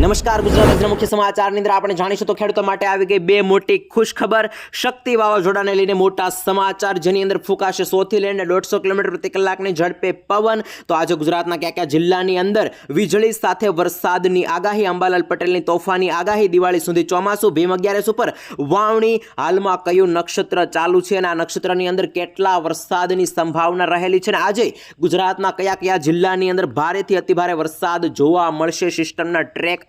નમસ્કાર ગુજરાત મુખ્ય સમાચારની અંદર આપણે જાણીશું તો ખેડૂતો માટે આવી ગઈ બે મોટી ખુશ ખબર શક્તિ વાવાઝોડાને લઈને મોટા સમાચાર, જેની અંદર ફૂંકાશે સોથી લઈને દોઢસો કિલોમીટર પ્રતિ કલાકની ઝડપે પવન. તો આજે ગુજરાતના કયા કયા જિલ્લાની અંદર વીજળી સાથે વરસાદની આગાહી, અંબાલાલ પટેલની તોફાની આગાહી, દિવાળી સુધી ચોમાસું, ભીમ અગિયારસ ઉપર વાવણી. હાલમાં કયું નક્ષત્ર ચાલુ છે અને આ નક્ષત્રની અંદર કેટલા વરસાદની સંભાવના રહેલી છે? અને આજે ગુજરાતના કયા કયા જિલ્લાની અંદર ભારેથી અતિભારે વરસાદ જોવા મળશે? સિસ્ટમના ટ્રેક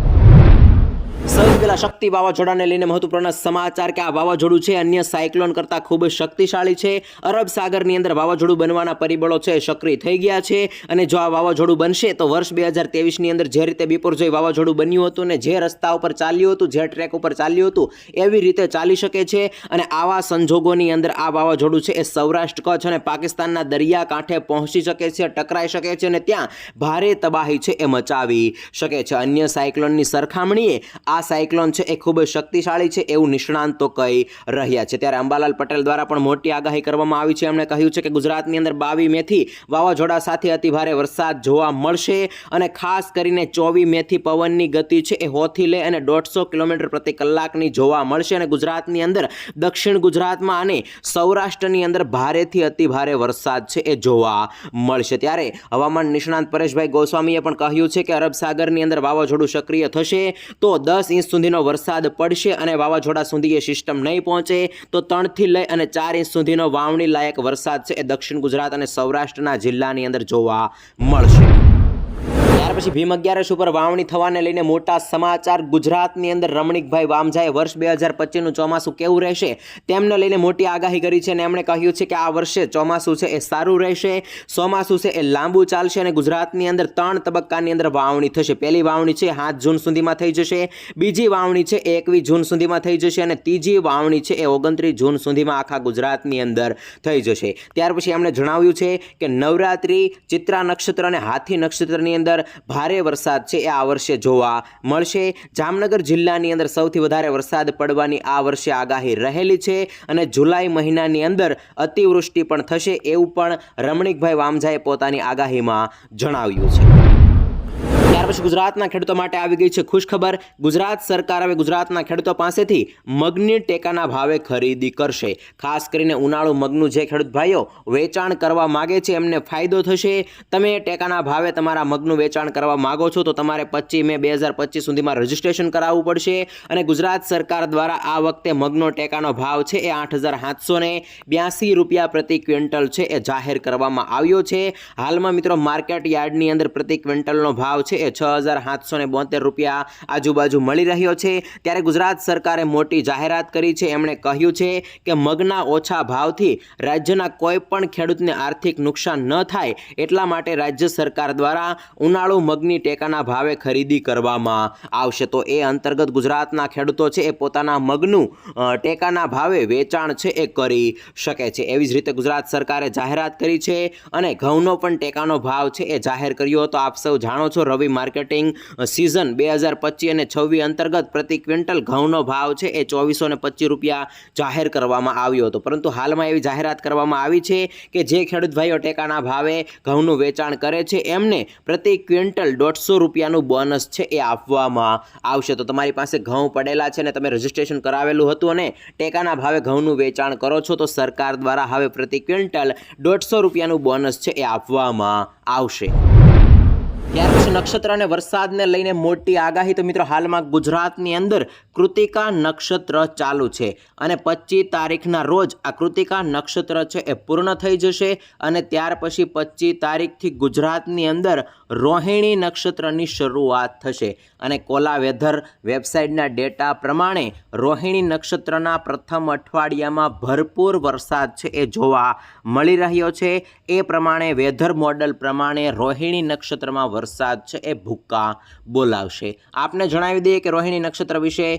પહેલા શક્તિ વાવાઝોડાને લઈને મહત્વપૂર્ણ સમાચાર કે આ વાવાઝોડું છે, અન્ય સાયક્લોન કરતાં ખૂબ શક્તિશાળી છે. અરબ સાગરની અંદર વાવાઝોડું બનવાના પરિબળો છે, સક્રિય થઈ ગયા છે અને જો આ વાવાઝોડું બનશે, તો વર્ષ બે હજાર તેવીસની અંદર જે રીતે બિપોરજોય વાવાઝોડું બન્યું હતું ને જે રસ્તા ઉપર ચાલ્યું હતું, જે ટ્રેક ઉપર ચાલ્યું હતું, એવી રીતે ચાલી શકે છે. અને આવા સંજોગોની અંદર આ વાવાઝોડું છે, એ સૌરાષ્ટ્ર, કચ્છ અને પાકિસ્તાનના દરિયા કાંઠે પહોંચી શકે છે, ટકરાઈ શકે છે અને ત્યાં ભારે તબાહી છે, એ મચાવી શકે છે. અન્ય સાયક્લોનની સરખામણીએ આ સાયક્લોન છે, એ ખૂબ શક્તિશાળી છે, એવું નિષ્ણાંતો કહી રહ્યા છે. ત્યારે અંબાલાલ પટેલ દ્વારા પણ મોટી આગાહી કરવામાં આવી છે. એમણે કહ્યું છે કે ગુજરાતની અંદર બાવી મેથી વાવાઝોડા સાથે અતિભારે વરસાદ જોવા મળશે અને ખાસ કરીને ચોવી મેથી પવનની ગતિ છે, એ હોથી લે અને દોઢસો કિલોમીટર પ્રતિ કલાકની જોવા મળશે અને ગુજરાતની અંદર, દક્ષિણ ગુજરાતમાં અને સૌરાષ્ટ્રની અંદર ભારેથી અતિભારે વરસાદ છે, એ જોવા મળશે. ત્યારે હવામાન નિષ્ણાંત પરેશભાઈ ગોસ્વામીએ પણ કહ્યું છે કે અરબ સાગરની અંદર વાવાઝોડું સક્રિય થશે તો દસ ઇંચ સુધીનો વરસાદ પડશે અને વાવાઝોડા સુધી એ સિસ્ટમ નહીં પહોંચે, તો ત્રણથી લઈ અને ચાર ઇંચ સુધીનો વાવણી લાયક વરસાદ છે એ દક્ષિણ ગુજરાત અને સૌરાષ્ટ્રના જિલ્લાની અંદર જોવા મળશે. ત્યાર પછી ભીમ અગિયારસ ઉપર વાવણી થવાને લઈને મોટા સમાચાર. ગુજરાતની અંદર રમણીકભાઈ વામજાએ વર્ષ બે હજાર પચીસનું ચોમાસું કેવું રહેશે તેમને લઈને મોટી આગાહી કરી છે અને એમણે કહ્યું છે કે આ વર્ષે ચોમાસું છે એ સારું રહેશે, ચોમાસું છે એ લાંબુ ચાલશે અને ગુજરાતની અંદર ત્રણ તબક્કાની અંદર વાવણી થશે. પહેલી વાવણી છે સાત જૂન સુધીમાં થઈ જશે, બીજી વાવણી છે એ એકવીસ જૂન સુધીમાં થઈ જશે અને ત્રીજી વાવણી છે એ ઓગણત્રીસ જૂન સુધીમાં આખા ગુજરાતની અંદર થઈ જશે. ત્યાર પછી એમણે જણાવ્યું છે કે નવરાત્રિ ચિત્રા નક્ષત્ર અને હાથી નક્ષત્રની અંદર ભારે વરસાદ છે એ આ વર્ષે જોવા મળશે. જામનગર જિલ્લાની અંદર સૌથી વધારે વરસાદ પડવાની આ વર્ષે આગાહી રહેલી છે અને જુલાઈ મહિનાની અંદર અતિવૃષ્ટિ પણ થશે એવું પણ રમણીકભાઈ વામજાએ પોતાની આગાહીમાં જણાવ્યું છે. ત્યાર પછી ગુજરાતના ખેડૂતો માટે આવી ગઈ છે ખુશખબર. ગુજરાત સરકાર હવે ગુજરાતના ખેડૂતો પાસેથી મગની ટેકાના ભાવે ખરીદી કરશે. ખાસ કરીને ઉનાળુ મગનું જે ખેડૂત ભાઈઓ વેચાણ કરવા માગે છે, એમને ફાયદો થશે. તમે ટેકાના ભાવે તમારા મગનું વેચાણ કરવા માગો છો, તો તમારે પચીસ મે બે હજાર પચીસ સુધીમાં રજીસ્ટ્રેશન કરાવવું પડશે. અને ગુજરાત સરકાર દ્વારા આ વખતે મગનો ટેકાનો ભાવ છે એ આઠ હજાર સાતસો ને બ્યાસી રૂપિયા પ્રતિ ક્વિન્ટલ છે એ જાહેર કરવામાં આવ્યો છે. હાલમાં મિત્રો માર્કેટ યાર્ડની અંદર પ્રતિ ક્વિન્ટલનો ભાવ છે એ છ હજાર સાતસો બોતેર રૂપિયા આજુબાજુ મળી રહ્યો છે. ત્યારે ગુજરાત સરકારે મોટી જાહેરાત કરી છે. એમણે કહ્યું છે કે મગના ઓછા ભાવથી રાજ્યના કોઈ પણ ખેડૂતને આર્થિક નુકસાન ન થાય એટલા માટે રાજ્ય સરકાર દ્વારા ઉનાળુ મગની ટેકાના ભાવે ખરીદી કરવામાં આવશે. તો એ અંતર્ગત ગુજરાતના ખેડૂતો છે એ પોતાના મગનું ટેકાના ભાવે વેચાણ છે એ કરી શકે છે. એવી જ રીતે ગુજરાત સરકારે જાહેરાત કરી છે અને ઘઉંનો પણ ટેકાનો ભાવ છે એ જાહેર કર્યો હતો. આપ સૌ જાણો છો રવિ માર્કેટિંગ સિઝન બે હજાર પચીસ અને છવ્વીસ અંતર્ગત પ્રતિ ક્વિન્ટલ ઘઉંનો ભાવ છે એ ચોવીસો ને પચીસ રૂપિયા જાહેર કરવામાં આવ્યો હતો. પરંતુ હાલમાં એવી જાહેરાત કરવામાં આવી છે કે જે ખેડૂત ભાઈઓ ટેકાના ભાવે ઘઉંનું વેચાણ કરે છે, એમને પ્રતિ ક્વિન્ટલ દોઢસો રૂપિયાનું બોનસ છે એ આપવામાં આવશે. તો તમારી પાસે ઘઉં પડેલા છે ને તમે રજીસ્ટ્રેશન કરાવેલું હતું અને ટેકાના ભાવે ઘઉંનું વેચાણ કરો છો, તો સરકાર દ્વારા હવે પ્રતિ ક્વિન્ટલ દોઢસો રૂપિયાનું બોનસ છે એ આપવામાં આવશે. ત્યાર પછી નક્ષત્ર અને વરસાદને લઈને મોટી આગાહી. તો મિત્રો, હાલમાં ગુજરાતની અંદર કૃતિકા નક્ષત્ર ચાલુ છે અને પચીસ તારીખના રોજ આ કૃતિકા નક્ષત્ર છે એ પૂર્ણ થઈ જશે અને ત્યાર પછી પચીસ તારીખથી ગુજરાતની અંદર રોહિણી નક્ષત્રની શરૂઆત થશે. અને કોલા વેધર વેબસાઇટના ડેટા પ્રમાણે રોહિણી નક્ષત્રના પ્રથમ અઠવાડિયામાં ભરપૂર વરસાદ છે એ જોવા મળી રહ્યો છે. એ પ્રમાણે વેધર મોડલ પ્રમાણે રોહિણી નક્ષત્રમાં વરસાદ છે એ ભૂક્કા બોલાવશે. આપને જણાવી દઈએ કે રોહિણી નક્ષત્ર વિશે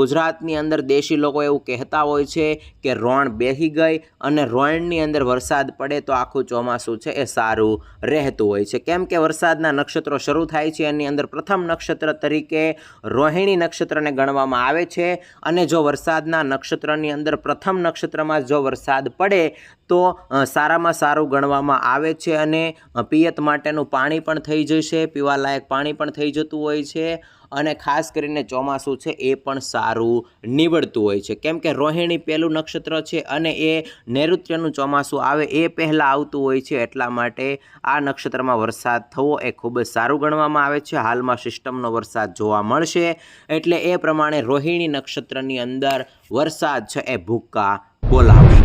ગુજરાતની અંદર દેશી લોકો એવું કહેતા હોય છે કે રોણ બેહી ગઈ અને રોણની અંદર વરસાદ પડે તો આખું ચોમાસું છે એ સારું રહેતું હોય છે. કેમ કે વરસાદના નક્ષત્રો શરૂ થાય છે, એની અંદર પ્રથમ નક્ષત્ર તરીકે રોહિણી નક્ષત્રને ગણવામાં આવે છે. અને જો વરસાદના નક્ષત્રની અંદર પ્રથમ નક્ષત્રમાં જો વરસાદ પડે, તો સારામાં સારું ગણવામાં આવે છે અને પિયત માટેનું પાણી પણ થઈ જશે, પીવાલાયક પાણી પણ થઈ જતું હોય છે. અને ખાસ કરીને ચોમાસું છે એ પણ સારું નીવડતું હોય છે. કેમ કે રોહિણી પહેલું નક્ષત્ર છે અને એ નૈઋત્યનું ચોમાસું આવે એ પહેલાં આવતું હોય છે એટલા માટે આ નક્ષત્રમાં વરસાદ થવો એ ખૂબ જ સારું ગણવામાં આવે છે. હાલમાં સિસ્ટમનો વરસાદ જોવા મળશે એટલે એ પ્રમાણે રોહિણી નક્ષત્રની અંદર વરસાદ છે એ ભૂક્કા બોલાવશે.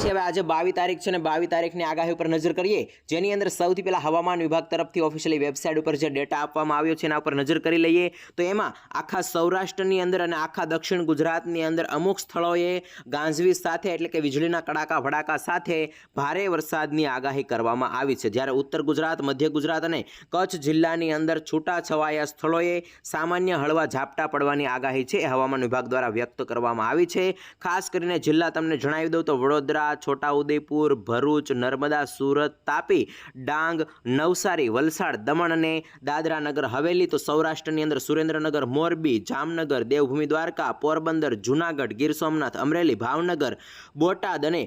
પછી હવે આજે બાવી તારીખ છે ને બાવી તારીખની આગાહી ઉપર નજર કરીએ. જેની અંદર સૌથી પહેલાં હવામાન વિભાગ તરફથી ઓફિશિયલી વેબસાઇટ ઉપર જે ડેટા આપવામાં આવ્યો છે, એના ઉપર નજર કરી લઈએ. તો એમાં આખા સૌરાષ્ટ્રની અંદર અને આખા દક્ષિણ ગુજરાતની અંદર અમુક સ્થળોએ ગાંજવીજ સાથે એટલે કે વીજળીના કડાકા, ભડાકા સાથે ભારે વરસાદની આગાહી કરવામાં આવી છે. જ્યારે ઉત્તર ગુજરાત, મધ્ય ગુજરાત અને કચ્છ જિલ્લાની અંદર છૂટા છવાયા સ્થળોએ સામાન્ય હળવા ઝાપટા પડવાની આગાહી છે. હવામાન વિભાગ દ્વારા વ્યક્ત કરવામાં આવી છે. ખાસ કરીને જિલ્લા તમને જણાવી દઉં તો વડોદરા છોટાઉદેપુર, ભરૂચ, નર્મદા, સુરત, તાપી, ડાંગ, નવસારી, વલસાડ, દમણ અને દાદરા નગર હવેલી તો સૌરાષ્ટ્રની અંદર સુરેન્દ્રનગર, મોરબી, જામનગર, દેવભૂમિ, દ્વારકા, પોરબંદર, જુનાગઢ, ગીર સોમનાથ, અમરેલી, ભાવનગર, બોટાદ અને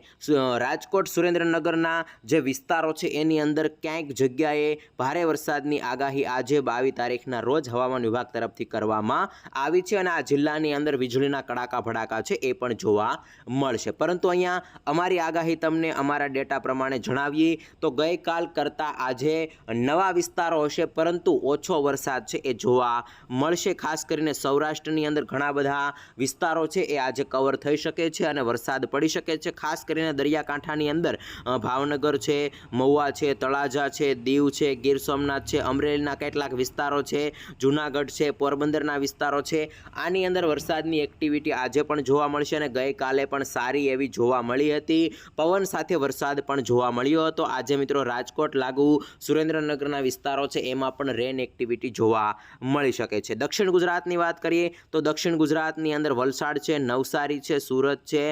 રાજકોટ સુરેન્દ્રનગરના જે વિસ્તારો છે એની અંદર ક્યાંક જગ્યાએ ભારે વરસાદની આગાહી આજે બાવીસ તારીખના રોજ હવામાન વિભાગ તરફથી કરવામાં આવી છે અને આ જિલ્લાની અંદર વીજળીના કડાકા ભડાકા છે એ પણ જોવા મળશે. પરંતુ અહીંયા અમારી આગાહી તમને અમારા ડેટા પ્રમાણે જણાવીએ. તો ગઈકાલ કરતાં આજે નવા વિસ્તારો હશે, પરંતુ ઓછો વરસાદ છે એ જોવા મળશે. ખાસ કરીને સૌરાષ્ટ્રની અંદર ઘણા બધા વિસ્તારો છે એ આજે કવર થઈ શકે છે અને વરસાદ પડી શકે છે. ખાસ કરીને દરિયાકાંઠાની અંદર ભાવનગર છે, મહુવા છે, તળાજા છે, દીવ છે, ગીર સોમનાથ છે, અમરેલીના કેટલાક વિસ્તારો છે, જુનાગઢ છે, પોરબંદરના વિસ્તારો છે. આની અંદર વરસાદની એક્ટિવિટી આજે પણ જોવા મળશે અને ગઈકાલે પણ સારી એવી જોવા મળી હતી. પવન સાથે વરસાદ પણ જોવા મળ્યો હતો. આજે મિત્રો રાજકોટ લાગુ સુરેન્દ્રનગરના વિસ્તારો છે, એમાં પણ રેન એક્ટિવિટી જોવા મળી શકે છે. દક્ષિણ ગુજરાતની વાત કરીએ તો દક્ષિણ ગુજરાતની અંદર વલસાડ છે, નવસારી છે, સુરત છે,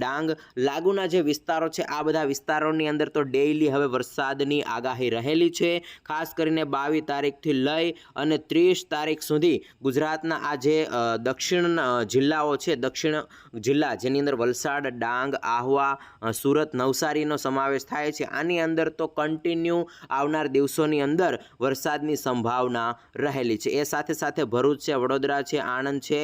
ડાંગ, લાગુના જે વિસ્તારો છે, આ બધા વિસ્તારોની અંદર તો ડેઈલી હવે વરસાદની આગાહી રહેલી છે. ખાસ કરીને બાવીસ તારીખથી લઈ અને ત્રીસ તારીખ સુધી ગુજરાતના આ જે દક્ષિણ જિલ્લાઓ છે, દક્ષિણ જિલ્લા, જેની અંદર વલસાડ, ડાંગ, આહવા સુરત નવસારીનો સમાવેશ થાય છે. આની અંદર તો કન્ટિન્યુ આવનાર દિવસોની અંદર વરસાદની સંભાવના રહેલી છે. એ સાથે સાથે ભરૂચ છે, વડોદરા છે, આણંદ છે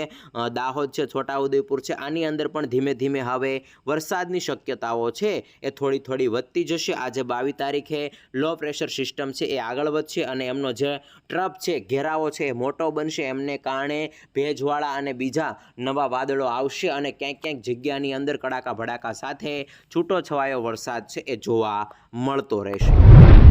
દાહોદ છે, છોટાઉદેપુર છે. આની અંદર પણ ધીમે ધીમે હવે વરસાદની શક્યતાઓ છે એ થોડી થોડી વધતી જશે. આજે બાવીસ તારીખે લો પ્રેશર સિસ્ટમ છે એ આગળ વધશે અને એમનો જે ટ્રપ છે, ઘેરાવો છે એ મોટો બનશે. એમને કારણે ભેજવાળા અને બીજા નવા વાદળો આવશે અને ક્યાંક ક્યાંક જગ્યાની અંદર કડાકા ભડાકા સાથે છૂટો છવાયો વરસાદ છે એ જોવા મળતો રહેશે.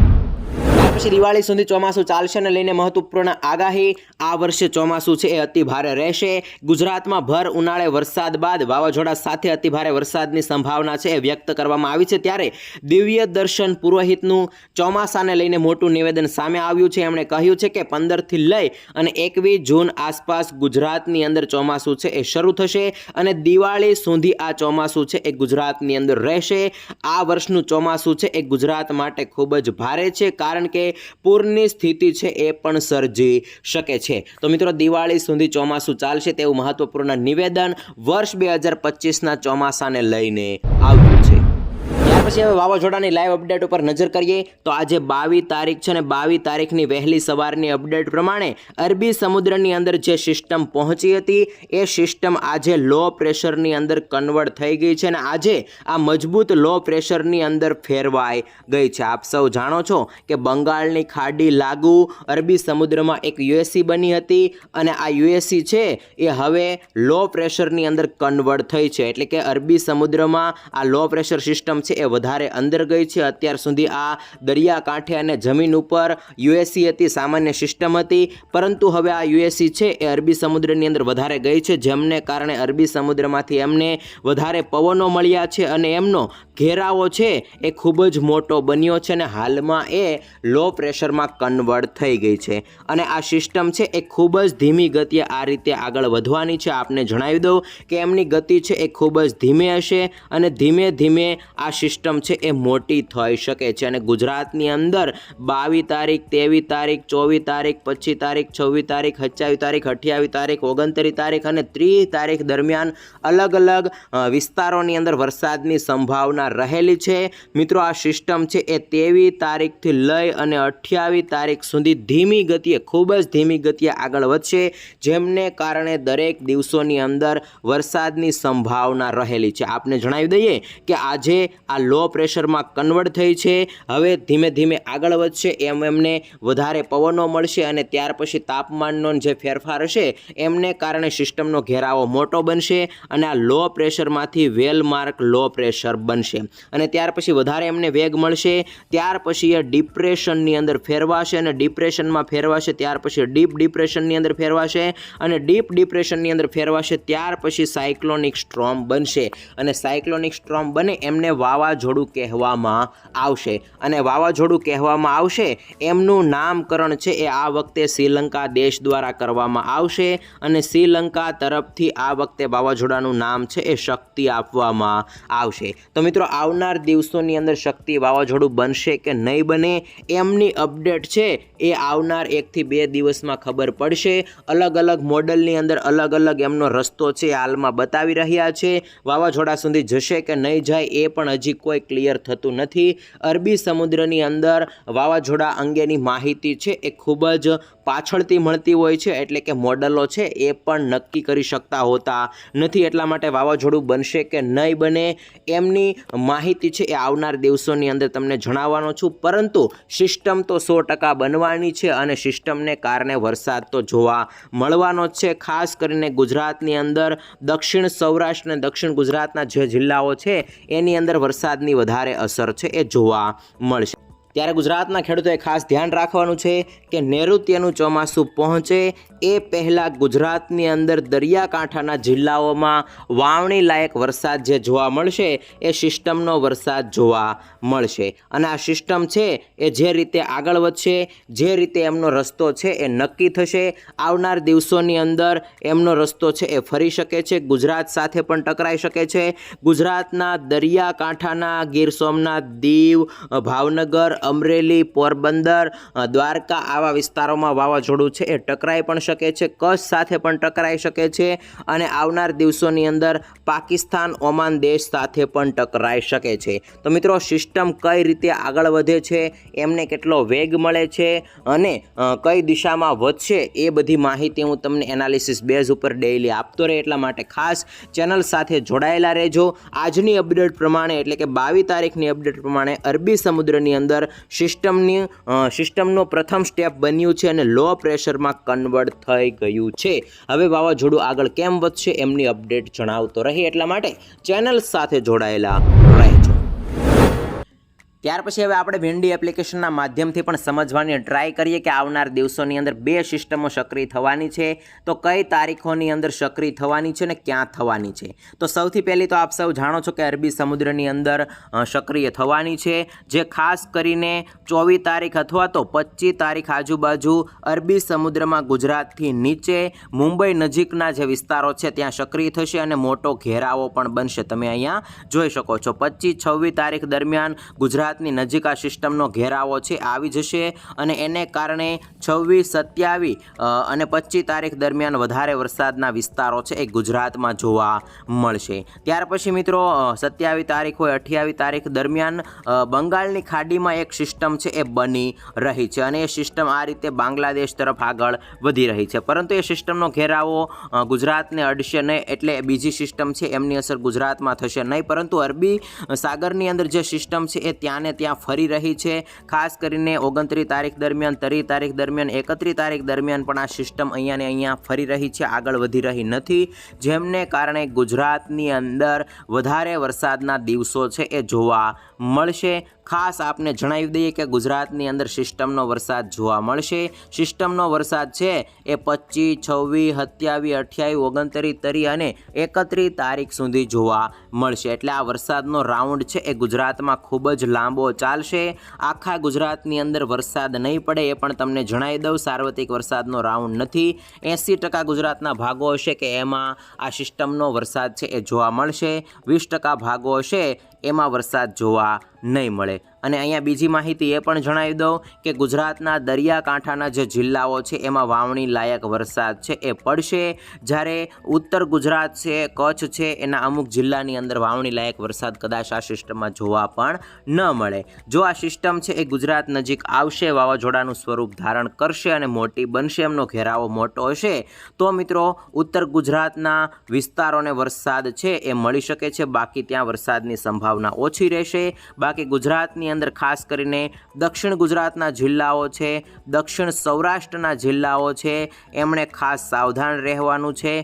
પછી દિવાળી સુધી ચોમાસું ચાલશે ને લઈને મહત્વપૂર્ણ આગાહી આ વર્ષે ચોમાસું છે એ અતિ ભારે રહેશે. ગુજરાતમાં ભર ઉનાળે વરસાદ બાદ વાવાઝોડા સાથે અતિ ભારે વરસાદની સંભાવના છે એ વ્યક્ત કરવામાં આવી છે. ત્યારે દિવ્ય દર્શન પુરોહિતનું ચોમાસાને લઈને મોટું નિવેદન સામે આવ્યું છે. એમણે કહ્યું છે કે પંદરથી લઈ અને એકવીસ જૂન આસપાસ ગુજરાતની અંદર ચોમાસું છે એ શરૂ થશે અને દિવાળી સુધી આ ચોમાસું છે એ ગુજરાતની અંદર રહેશે. આ વર્ષનું ચોમાસું છે એ ગુજરાત માટે ખૂબ જ ભારે છે કારણ કે પૂરની સ્થિતિ છે એ પણ સર્જી શકે છે. તો મિત્રો, દિવાળી સુધી ચોમાસું ચાલશે તેવું મહત્વપૂર્ણ નિવેદન વર્ષ બે હજાર પચીસના ચોમાસાને લઈને આવ્યું પછી હવે વાવાઝોડાની લાઈવ અપડેટ ઉપર નજર કરીએ તો આજે બાવી તારીખ છે ને બાવી તારીખની વહેલી સવારની અપડેટ પ્રમાણે અરબી સમુદ્રની અંદર જે સિસ્ટમ પહોંચી હતી, એ સિસ્ટમ આજે લો પ્રેશરની અંદર કન્વર્ટ થઈ ગઈ છે અને આજે આ મજબૂત લો પ્રેશરની અંદર ફેરવાઈ ગઈ છે. આપ સૌ જાણો છો કે બંગાળની ખાડી લાગુ અરબી સમુદ્રમાં એક યુએસસી બની હતી અને આ યુએસસી છે એ હવે લો પ્રેશરની અંદર કન્વર્ટ થઈ છે. એટલે કે અરબી સમુદ્રમાં આ લો પ્રેશર સિસ્ટમ છે એ વધારે અંદર ગઈ છે. અત્યાર સુધી આ દરિયાકાંઠે અને જમીન ઉપર યુએસસી હતી, સામાન્ય સિસ્ટમ હતી, પરંતુ હવે આ યુએસસી છે એ અરબી સમુદ્રની અંદર વધારે ગઈ છે, જેમને કારણે અરબી સમુદ્રમાંથી એમને વધારે પવનો મળ્યા છે અને એમનો ઘેરાવો છે એ ખૂબ જ મોટો બન્યો છે અને હાલમાં એ લો પ્રેશરમાં કન્વર્ટ થઈ ગઈ છે. અને આ સિસ્ટમ છે એ ખૂબ જ ધીમી ગતિએ આ રીતે આગળ વધવાની છે. આપને જણાવી દઉં કે એમની ગતિ છે એ ખૂબ જ ધીમે હશે અને ધીમે ધીમે આ સિસ્ટમ છે એ મોટી થઈ શકે છે. અને ગુજરાતની અંદર બાવીસ તારીખ, ત્રેવીસ તારીખ, ચોવીસ તારીખ, પચીસ તારીખ, છવ્વીસ તારીખ, સત્યાવીસ તારીખ, અઠ્યાવીસ તારીખ, ઓગણત્રીસ તારીખ અને ત્રીસ તારીખ દરમિયાન અલગ અલગ વિસ્તારોની અંદર વરસાદની સંભાવના રહેલી છે. મિત્રો, આ સિસ્ટમ છે એ તેવી તારીખથી લઈ અને અઠ્યાવીસ તારીખ સુધી ધીમી ગતિએ, ખૂબ જ ધીમી ગતિએ આગળ વધશે, જેમને કારણે દરેક દિવસોની અંદર વરસાદની સંભાવના રહેલી છે. આપને જણાવી દઈએ કે આજે આ લો પ્રેશરમાં કન્વર્ટ થઈ છે. હવે ધીમે ધીમે આગળ વધશે, એમ એમને વધારે પવનો મળશે અને ત્યાર પછી તાપમાનનો જે ફેરફાર હશે, એમને કારણે સિસ્ટમનો ઘેરાવો મોટો બનશે અને આ લો પ્રેશરમાંથી વેલ માર્ક લો પ્રેશર બનશે. અને ત્યાર પછી વધારે એમને વેગ મળશે, ત્યાર પછી એ ડિપ્રેશનની અંદર ફેરવાશે અને ડિપ્રેશનમાં ફેરવાશે, ત્યાર પછી ડીપ ડિપ્રેશનની અંદર ફેરવાશે અને ડીપ ડિપ્રેશનની અંદર ફેરવાશે, ત્યાર પછી સાયક્લોનિક સ્ટ્રોમ બનશે. અને સાયક્લોનિક સ્ટ્રોમ બને એમને વાવાઝોડું કહેવામાં આવશે. અને વાવાઝોડું કહેવામાં આવશે, એમનું નામકરણ છે એ આ વખતે શ્રીલંકા દેશ દ્વારા કરવામાં આવશે અને શ્રીલંકા તરફથી આ વખતે વાવાઝોડાનું નામ છે એ શક્તિ આપવામાં આવશે. તો મિત્રો આવનાર દિવસોની અંદર શક્તિ વાવાઝોડું બનશે કે નહીં બને એમની અપડેટ છે એ આવનાર એકથી બે દિવસમાં ખબર પડશે. અલગ અલગ મોડલની અંદર અલગ અલગ એમનો રસ્તો છે હાલમાં બતાવી રહ્યા છે. વાવાઝોડા સુધી જશે કે નહીં જાય એ પણ હજી કોઈ ક્લિયર થતું નથી. અરબી સમુદ્રની અંદર વાવાઝોડા અંગેની માહિતી છે એ ખૂબ જ પાછળથી મળતી હોય છે એટલે કે મોડલો છે એ પણ નક્કી કરી શકતા હોતા નથી. એટલા માટે વાવાઝોડું બનશે કે નહીં બને એમની માહિતી છે એ આવનાર દિવસોની અંદર તમને જણાવવાનો છું. પરંતુ સિસ્ટમ તો સો ટકા બનવાની છે અને સિસ્ટમને કારણે વરસાદ તો જોવા મળવાનો છે. ખાસ કરીને ગુજરાતની અંદર દક્ષિણ સૌરાષ્ટ્ર અને દક્ષિણ ગુજરાતના જે જિલ્લાઓ છે, એની અંદર વરસાદની વધારે અસર છે એ જોવા મળશે. ત્યારે ગુજરાતના ખેડૂતોએ ખાસ ધ્યાન રાખવાનું છે કે નૈઋત્યનું ચોમાસું પહોંચે એ પહેલાં ગુજરાતની અંદર દરિયાકાંઠાના જિલ્લાઓમાં વાવણી લાયક વરસાદ જે જોવા મળશે એ સિસ્ટમનો વરસાદ જોવા મળશે. અને આ સિસ્ટમ છે એ જે રીતે આગળ વધશે, જે રીતે એમનો રસ્તો છે એ નક્કી થશે, આવનાર દિવસોની અંદર એમનો રસ્તો છે એ ફરી શકે છે, ગુજરાત સાથે પણ ટકરાઈ શકે છે. ગુજરાતના દરિયાકાંઠાના ગીર સોમનાથ દીવ, ભાવનગર અમરેલી, પોરબંદર દ્વારકા આવા વિસ્તારોમાં વાવાઝોડું છે. એ ટકરાઈ પણ શકે છે. કચ્છ સાથે પણ ટકરાઈ શકે છે અને આવનાર દિવસોની અંદર પાકિસ્તાન, ઓમાન દેશ સાથે પણ ટકરાઈ શકે છે. તો મિત્રો, સિસ્ટમ કઈ રીતે આગળ વધે છે, એમને કેટલો વેગ મળે છે અને કઈ દિશામાં વધશે એ બધી માહિતી હું તમને એનાલિસિસ બેઝ ઉપર ડેઈલી આપતો રહે એટલા માટે ખાસ ચેનલ સાથે જોડાયેલા રહેજો. આજની અપડેટ પ્રમાણે એટલે કે બાવીસ તારીખની અપડેટ પ્રમાણે અરબી સમુદ્રની અંદર સિસ્ટમની સિસ્ટમનો પ્રથમ સ્ટેપ બન્યું છે અને લો પ્રેશરમાં કન્વર્ટ થઈ ગયું છે. હવે વાવાઝોડું આગળ કેમ વધશે એમની અપડેટ જણાવતો રહી એટલા માટે ચેનલ સાથે જોડાયેલા ત્યાર પછી હવે આપણે ભેંડી એપ્લિકેશનના માધ્યમથી પણ સમજવાની ટ્રાય કરીએ કે આવનાર દિવસોની અંદર બે સિસ્ટમો સક્રિય થવાની છે. તો કઈ તારીખોની અંદર સક્રિય થવાની છે ને ક્યાં થવાની છે? તો સૌથી પહેલી તો આપ સૌ જાણો છો કે અરબી સમુદ્રની અંદર સક્રિય થવાની છે. જે ખાસ કરીને ચોવીસ તારીખ અથવા તો પચીસ તારીખ આજુબાજુ અરબી સમુદ્રમાં ગુજરાતથી નીચે, મુંબઈ નજીકના જે વિસ્તારો છે ત્યાં સક્રિય થશે અને મોટો ઘેરાવો પણ બનશે. તમે અહીંયા જોઈ શકો છો. પચીસ છવ્વીસ તારીખ દરમિયાન ગુજરાતની નજીક આ સિસ્ટમનો ઘેરાવો છે, આવી જશે અને એને કારણે છવ્વીસ, સત્યાવીસ અને પચીસ તારીખ દરમિયાન વધારે વરસાદના વિસ્તારો છે એ ગુજરાતમાં જોવા મળશે. ત્યાર પછી મિત્રો સત્યાવીસ તારીખ હોય, અઠ્યાવીસ તારીખ દરમિયાન બંગાળની ખાડીમાં એક સિસ્ટમ છે એ બની રહી છે અને એ સિસ્ટમ આ રીતે બાંગ્લાદેશ તરફ આગળ વધી રહી છે. પરંતુ એ સિસ્ટમનો ઘેરાવો ગુજરાતને અડશે નહીં એટલે બીજી સિસ્ટમ છે, એમની અસર ગુજરાતમાં થશે નહીં. પરંતુ અરબી સાગરની અંદર જે સિસ્ટમ છે એ ત્યાંની ને ત્યાં ફરી રહી છે. ખાસ કરીને ઓગણત્રીસ તારીખ દરમિયાન, ત્રીસ તારીખ દરમિયાન, એકત્રીસ તારીખ દરમિયાન પણ આ સિસ્ટમ અહીંયા ને અહીંયા ફરી રહી છે, આગળ વધી રહી નથી. જેમને કારણે ગુજરાતની અંદર વધારે વરસાદના દિવસો છે એ જોવા મળશે. ખાસ આપને જણાવી દઈએ કે ગુજરાતની અંદર સિસ્ટમનો વરસાદ જોવા મળશે. સિસ્ટમનો વરસાદ છે એ પચીસ, છવ્વીસ, સત્યાવીસ, અઠ્યાવીસ, ઓગણત્રીસ તરી અને એકત્રીસ તારીખ સુધી જોવા મળશે. એટલે આ વરસાદનો રાઉન્ડ છે એ ગુજરાતમાં ખૂબ જ લાંબો ચાલશે. આખા ગુજરાતની અંદર વરસાદ નહીં પડે એ પણ તમને જણાવી દઉં. સાર્વત્રિક વરસાદનો રાઉન્ડ નથી. એંસી ટકા ગુજરાતના ભાગો હશે કે એમાં આ સિસ્ટમનો વરસાદ છે એ જોવા મળશે. વીસ ટકા ભાગો હશે એમાં વરસાદ જોવા નહીં મળે. અને અહીંયા બીજી માહિતી એ પણ જણાવી દઉં કે ગુજરાતના દરિયાકાંઠાના જે જિલ્લાઓ છે, એમાં વાવણી લાયક વરસાદ છે, એ પડશે. જ્યારે ઉત્તર ગુજરાત છે, કચ્છ છે, એના અમુક જિલ્લાની અંદર વાવણી લાયક વરસાદ કદાચ આ સિસ્ટમમાં જોવા પણ ન મળે. જો આ સિસ્ટમ છે, એ ગુજરાત નજીક આવશે, વાવાઝોડાનું સ્વરૂપ ધારણ કરશે અને મોટી બનશે, એમનો ઘેરાવો મોટો હશે, તો મિત્રો ઉત્તર ગુજરાતના વિસ્તારોને વરસાદ છે, એ મળી શકે છે. બાકી ત્યાં વરસાદની સંભાવના ઓછી રહેશે. બાકી ગુજરાતની અંદર ખાસ કરીને દક્ષિણ ગુજરાતના જિલ્લાઓ છે, દક્ષિણ સૌરાષ્ટ્રના જિલ્લાઓ છે, એમણે ખાસ સાવધાન રહેવાનું છે.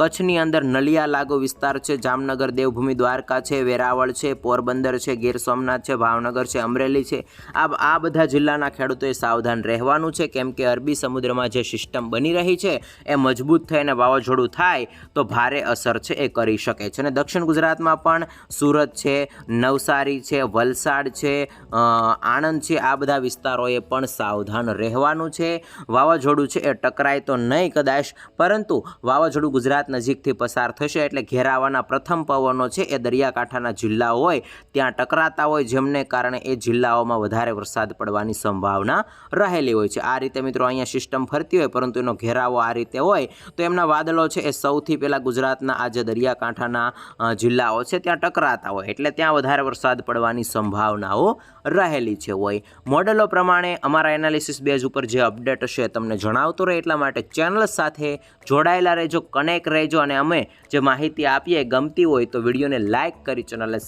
કચ્છની અંદર નલિયા લાગુ વિસ્તાર છે, જામનગર, દેવભૂમિ, દ્વારકા છે, વેરાવળ છે, પોરબંદર છે, ગીર સોમનાથ છે, ભાવનગર છે, અમરેલી છે. આ આ બધા જિલ્લાના ખેડૂતોએ સાવધાન રહેવાનું છે. કેમ કે અરબી સમુદ્રમાં જે સિસ્ટમ બની રહી છે, એ મજબૂત થઈને વાવાઝોડું થાય, તો ભારે અસર છે, એ કરી શકે છે. અને દક્ષિણ ગુજરાતમાં પણ સુરત છે, નવસારી છે, વલસાડ છે અ, આણંદ છે આ બધા વિસ્તારોએ પણ સાવધાન રહેવાનું છે. વાવાઝોડું છે એ ટકરાય તો નહીં કદાચ પરંતુ વાવાઝોડું ગુજરાત નજીકથી પસાર થશે એટલે ઘેરાવાના પ્રથમ પવનો છે એ દરિયાકાંઠાના જિલ્લાઓ હોય ત્યાં ટકરાતા હોય જેમને કારણે એ જિલ્લાઓમાં વધારે વરસાદ પડવાની સંભાવના રહેલી હોય છે. આ રીતે મિત્રો અહીંયા સિસ્ટમ ફરતી હોય પરંતુ એનો ઘેરાવો આ રીતે હોય તો એમના વાદળો છે એ સૌથી પહેલાં ગુજરાતના આ જે દરિયાકાંઠાના જિલ્લાઓ છે ત્યાં ટકરાતા હોય એટલે ત્યાં વધારે વરસાદ પડવાની સંભાવનાઓ રહેલી છે હોય મોડેલો પ્રમાણે અમારા એનાલિસિસ બેઝ ઉપર જે અપડેટ હશે તમને જણાવતો રહે, એટલા માટે ચેનલ સાથે જોડાયેલા રહેજો, કનેક્ટ રહેજો અને અમે જે માહિતી આપીએ ગમતી હોય તો વિડીયોને લાઇક કરી ચેનલને